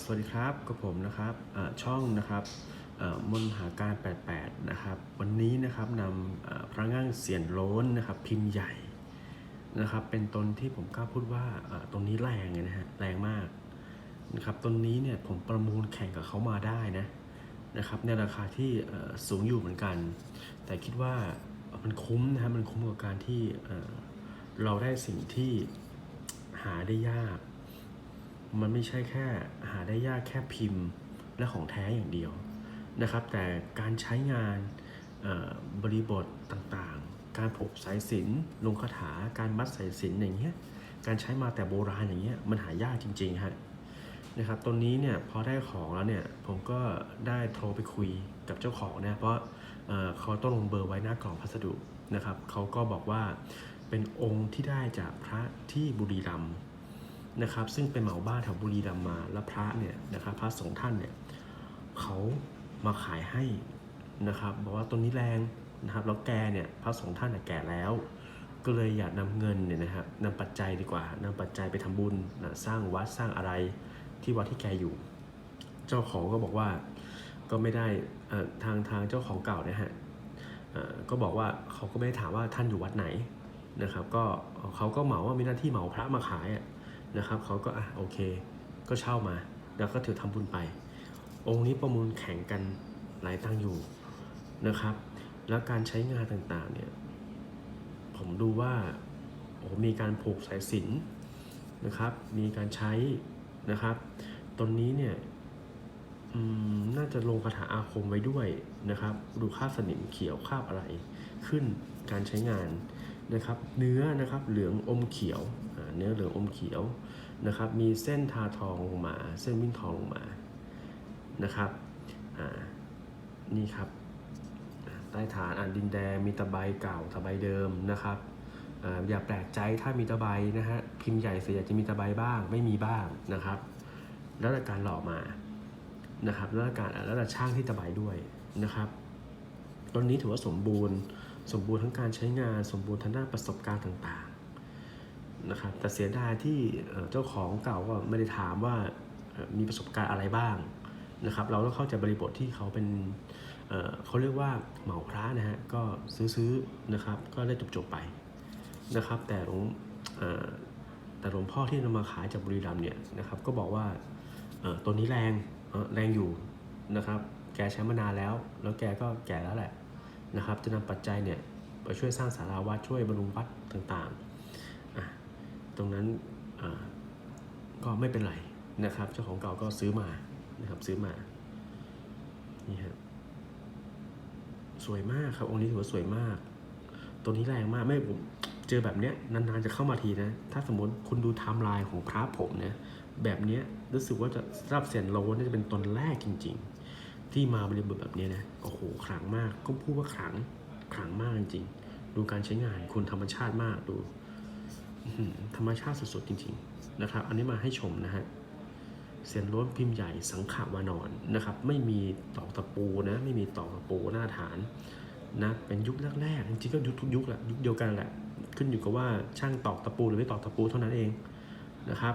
สวัสดีครับกับผมนะครับช่องนะครับมนหาการ 88 นะครับ วันนี้นะครับนำพระง่างเสียนโล้นนะครับ พิมพ์ใหญ่นะครับ เป็นตนที่ผมกล้าพูดว่าตรงนี้แรงเลยนะฮะแรงมากนะครับตนนี้เนี่ยผมประมูลแข่งกับเขามาได้นะนะครับ ในราคาที่สูงอยู่เหมือนกัน แต่คิดว่ามันคุ้มนะครับมันคุ้มกับการที่เราได้สิ่งที่หาได้ยาก มันไม่ใช่แค่หาได้ยากแค่พิมพ์และของแท้อย่างเดียวนะครับ แต่การใช้งานบริบทต่างๆ การผูกสายสินลงคาถาการมัดสายสินอย่างเงี้ยการใช้มาแต่โบราณอย่างเงี้ยมันหายากจริงๆฮะนะครับตรงนี้เนี่ยพอได้ของแล้วเนี่ยผมก็ได้โทรไปคุยกับเจ้าของนะเพราะเเขาต้องลงเบอร์ไว้หน้ากล่องพัสดุนะครับเขาก็บอกว่าเป็นองค์ที่ได้จากพระที่บุรีรัมย์ นะครับซึ่งเป็นเหมาบ้านแถวบุรีรัมย์มาแล้วพระเนี่ยนะครับพระสงฆ์ท่านเนี่ยเขามาขายให้นะครับบอกว่าต้นนี้แรงนะครับแล้วแกเนี่ยพระสงฆ์ท่านน่ะแก่แล้ว ก็เลยอยากนำเงินเนี่ยนะครับนำปัจจัยดีกว่านำปัจจัยไปทำบุญนะสร้างวัดสร้างอะไรที่วัดที่แกอยู่ เจ้าของก็บอกว่าก็ไม่ได้ทางทางเจ้าของเก่าเนี่ยฮะก็บอกว่าเขาก็ไม่ได้ถามว่าท่านอยู่วัดไหนนะครับก็เขาก็เหมาว่ามีหน้าที่เหมาพระมาขายอะ นะครับเขาก็อะโอเค ก็เช่ามา แล้วก็ถือทำบุญไป องค์นี้ประมูลแข่งกันหลายตั้งอยู่นะครับ แล้วการใช้งานต่างๆเนี่ยผมดูว่าโอ้มีการผูกสายสิญจนนะครับ มีการใช้นะครับตรงนี้เนี่ยน่าจะลงคาถาอาคมไว้ด้วยนะครับ ดูคราบสนิมเขียวคาบอะไร ขึ้นการใช้งานนะครับ เนื้อนะครับเหลืองอมเขียว เนื้อเหลืองอมเขียวนะครับ มีเส้นทาทองลงมา เส้นวิ่งทองลงมานะครับอ่านี่ครับใต้ฐานอ่านดินแดงมีตะไบเก่าตะไบเดิมนะครับอ่าอย่าแปลกใจถ้ามีตะไบนะฮะพิมพ์ใหญ่เสียจะมีตะไบบ้างไม่มีบ้างนะครับ แล้วแต่การหล่อมานะครับแล้วแต่การแล้วแต่ช่างที่ตะไบด้วยนะครับตอนนี้ถือว่าสมบูรณ์ สมบูรณ์ทั้งการใช้งานสมบูรณ์ทางด้านประสบการณ์ต่าง นะครับแต่เสียดายที่เจ้าของเก่าก็ไม่ได้ถามว่ามีประสบการณ์อะไรบ้างนะครับเราต้องเข้าใจบริบทที่เขาเป็นเเขาเรียกว่าเหมาพระนะฮะก็ซื้อๆนะครับก็ได้จบๆไปนะครับ แต่หลวงแต่หลวงพ่อที่นำมาขายจากบุรีรัมเนี่ยนะครับก็บอกว่าตัวนี้แรงแรงอยู่นะครับ แกใช้มานานแล้ว แล้วแกก็แก่แล้วแหละนะครับ จะนำปัจจัยเนี่ยไปช่วยสร้างสาราวัดช่วยบำรุงวัดต่างๆ ตรงนั้นก็ไม่เป็นไรนะครับ เจ้าของเก่าก็ซื้อมานะครับซื้อมานี่ฮะสวยมากครับองค์นี้ถือว่าสวยมาก ตัวนี้แรงมากไม่ผมเจอแบบเนี้ยนานๆจะเข้ามาทีนะ ถ้าสมมติคุณดูไทม์ไลน์ของพระผมเนี่ยแบบเนี้ยรู้สึกว่าจะรับเสียนโลน่าจะเป็นตนแรกจริง ๆ ที่มาบริบทแบบเนี้ยนะโอ้โหขลังมากก็พูดว่าขลังขลังมากจริงๆ ดูการใช้งานคุณธรรมชาติมากดู ธรรมชาติสุดๆจริงๆนะครับ อันนี้มาให้ชมนะฮะเสียนล้วนพิมพ์ใหญ่สังขาวานอนนะครับ ไม่มีตอกตะปูนะ ไม่มีตอกตะปูหน้าฐานนะ เป็นยุคแรกๆจริงๆก็ยุคทุกยุคแหละยุคเดียวกันแหละ ขึ้นอยู่กับว่าช่างตอกตะปูหรือไม่ตอกตะปูเท่านั้นเองนะครับ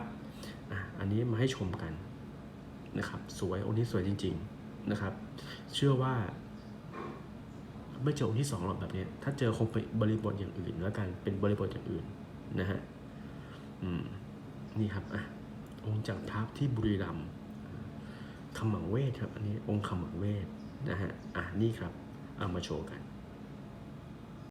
อะอันนี้มาให้ชมกันนะครับ สวยองค์นี้สวยจริง ๆนะครับ เชื่อว่า ไม่เจอองค์ที่สองหรอกแบบเนี้ยถ้าเจอคงเป็นบริบทอย่างอื่นแล้วกันเป็นบริบทอย่างอื่น นะฮะอืมนี่ครับอะองค์จากทัพที่บุรีรัมย์ขมังเวทครับ อันนี้องค์ขมังเวทนะฮะอะนี่ครับ เอามาโชว์กัน